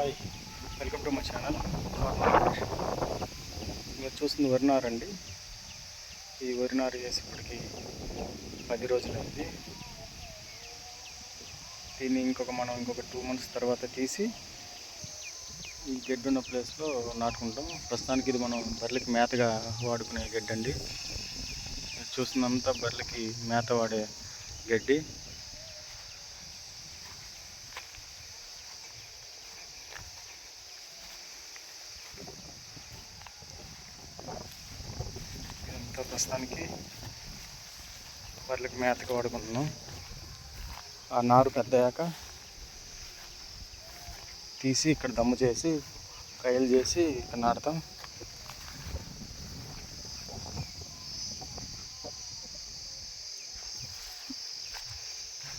Hi welcome to my channel. మీరు చూస్తుంది వరినార్ అండి. ఈ వరినార్ వేసి ఇప్పటికి పది రోజులైంది. దీన్ని ఇంకొక మనం ఇంకొక టూ మంత్స్ తర్వాత తీసి ఈ గడ్డి ఉన్న ప్లేస్లో నాటుకుంటాం. ప్రస్తుతానికి ఇది మనం బర్రెలకి మేతగా వాడుకునే గడ్డి అండి చూస్తున్నంతా బర్రెలకి మేత వాడే గడ్డి ఇదంతా ప్రస్తుతానికి బర్రెలకు మేతగా వాడుకుంటున్నాం ఆ నారు పెద్దయ్యాక తీసి ఇక్కడ దమ్ము చేసి కయలు చేసి ఇక్కడ నాటుతాం.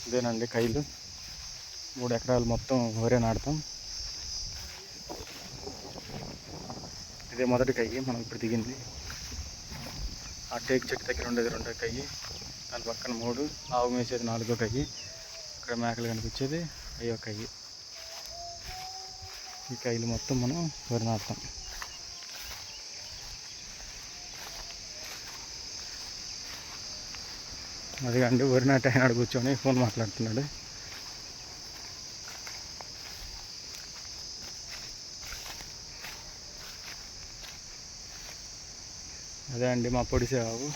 ఇదేనండి కైలు మూడు ఎకరాలు మొత్తం వరే నాటుతాం. ఇదే మొదటి కయ్యి మనం ఇప్పుడు దిగింది. ఆ టేక్ చెట్టు దగ్గర ఉండేది రెండో కయ్యి దాని పక్కన మూడు ఆవు మేసేది నాలుగో కయ్యి ఇక్కడ మేకలు కనిపించేది అయ్యో కయ్యి. ఈ కయ్యలు మొత్తం మనం వరి నాటుతాం అది వరి నాటి ఆయన కూర్చొని ఫోన్ మాట్లాడుతున్నాడు. అదే అండి మా పొడిసే బాబు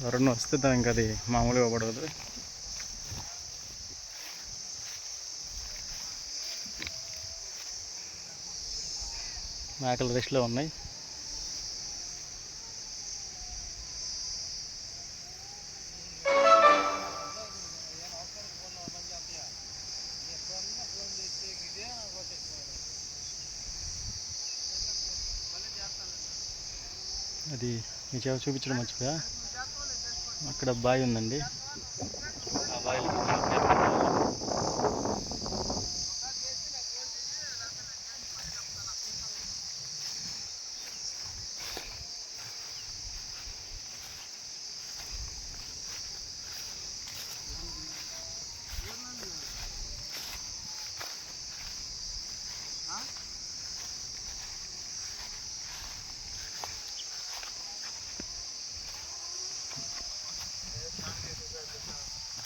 ఎవరన్నా వస్తే దానికి అది మామూలుగా పడదు. మేకలు రెస్ట్లో ఉన్నాయి. అది మీ చేవ చూపించడం మర్చిపోయా? అక్కడ బావి ఉందండి. ఆ బావిలో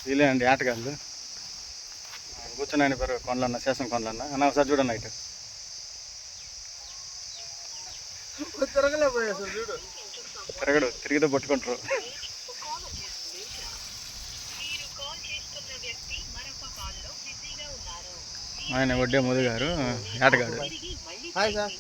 వీలే అండి ఆటగాళ్ళు. కూర్చున్నాయని పేరు కొండలన్న శేషం కొండలన్న. అన్న ఒకసారి చూడండి నైట్ తిరగడు తిరిగితే పట్టుకుంటారు. ఆయన వడ్డే మోదీ గారు ఆటగాడు. Hi sir.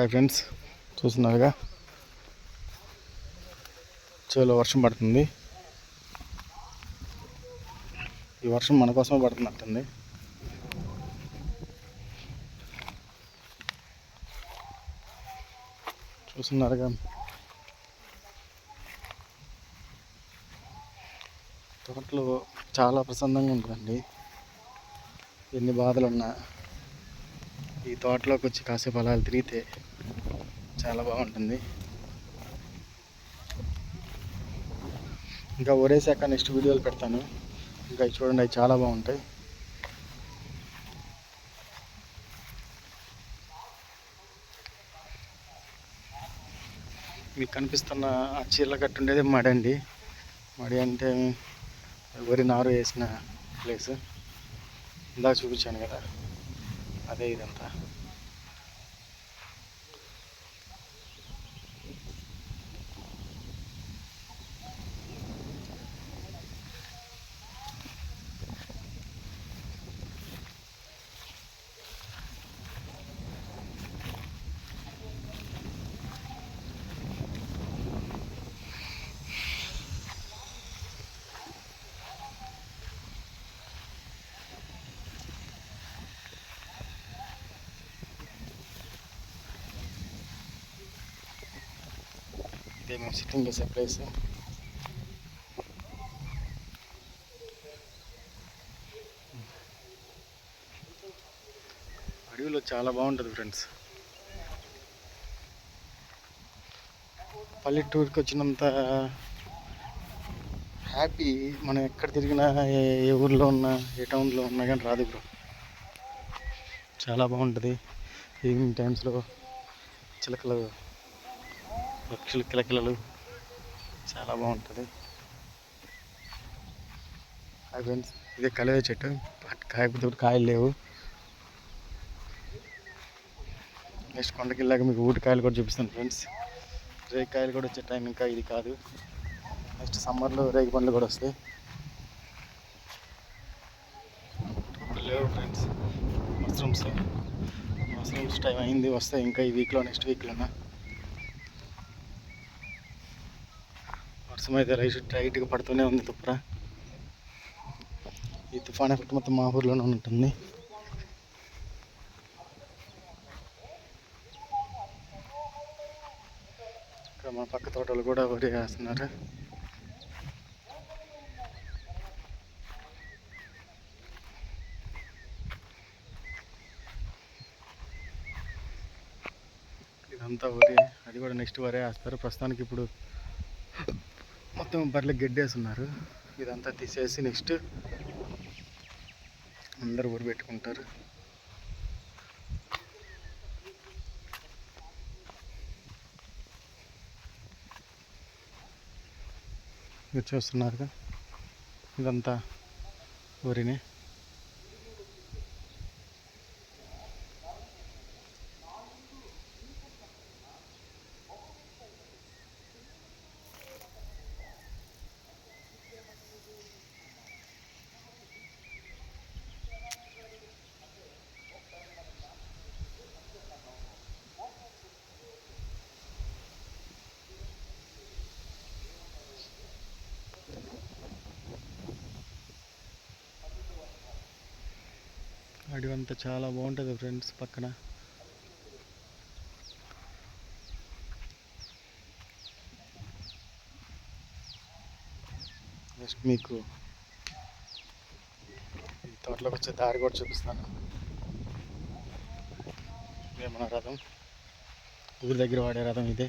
హాయ్ ఫ్రెండ్స్ చూస్తున్నారుగా? చెవులో వర్షం పడుతుంది. ఈ వర్షం మన కోసమే పడుతున్నట్టుంది. చూస్తున్నారుగా? తోటలో చాలా ప్రశాంతంగా ఉంటుందండి. ఎన్ని బాధలున్నా ఈ తోటలోకి వచ్చి కాసేపు అలా తిరిగితే చాలా బాగుంటుంది. ఇంకా ఒరేసాక నెక్స్ట్ వీడియోలు పెడతాను. ఇంకా చూడండి అవి చాలా బాగుంటాయి. మీకు కనిపిస్తున్న ఆ చీరల కట్టు ఉండేది మడి అండి. మడి అంటే వరి నారు వేసిన ప్లేస్. ఇందాక చూపించాను కదా. అదే ఇదంతా. అయితే మేము సిట్టింగ్ వేసే ప్లేస్ అడవిలో చాలా బాగుంటుంది ఫ్రెండ్స్ పల్లెటూరుకి వచ్చినంత హ్యాపీ మనం ఎక్కడ తిరిగినా ఏ ఊర్లో ఉన్నా ఏ టౌన్లో ఉన్నా కానీ రాదు బ్రో చాలా బాగుంటుంది. ఈవినింగ్ టైమ్స్లో చిలకలు పక్షులు కిలకిలలు చాలా బాగుంటుంది. హాయ్ ఫ్రెండ్స్ ఇదే కలవే చెట్టు. కాయకపోతే కాయలు లేవు. నెక్స్ట్ కొండకి వెళ్ళాక మీకు ఊటి కాయలు కూడా చూపిస్తాను ఫ్రెండ్స్. రేగి కాయలు కూడా వచ్చే టైం ఇంకా ఇది కాదు. నెక్స్ట్ సమ్మర్లో రేగి పండ్లు కూడా వస్తాయి. లేవు ఫ్రెండ్స్. మష్రూమ్స్ మష్రూమ్స్ టైం అయింది వస్తాయి. ఇంకా ఈ వీక్లో నెక్స్ట్ వీక్లోనా వర్షం అయితే రైట్ టైట్గా పడుతూనే ఉంది తుప్పరా ఈ తుఫాన్ ఎఫెక్ట్ మొత్తం మా ఊర్లోనే ఉంటుంది. ఇక్కడ మన పక్క తోటలు కూడా వరి వేస్తున్నారు. ఇదంతా వరి అది కూడా నెక్స్ట్ వరే వేస్తారు. ప్రస్తుతానికి ఇప్పుడు మొత్తం బర్రెలకు గెడ్డేస్తున్నారు ఇదంతా తీసేసి నెక్స్ట్ అందరు ఊరు పెట్టుకుంటారు. చూస్తున్నారు చూస్తున్నారుగా ఇదంతా ఊరిని. అడివంతా చాలా బాగుంటుంది ఫ్రెండ్స్ పక్కన. నెక్స్ట్ మీకు ఈ తోటలోకి వచ్చే దారి కూడా చూపిస్తాను. ఇదే మన రథం. ఊరి దగ్గర వాడే రథం ఇదే.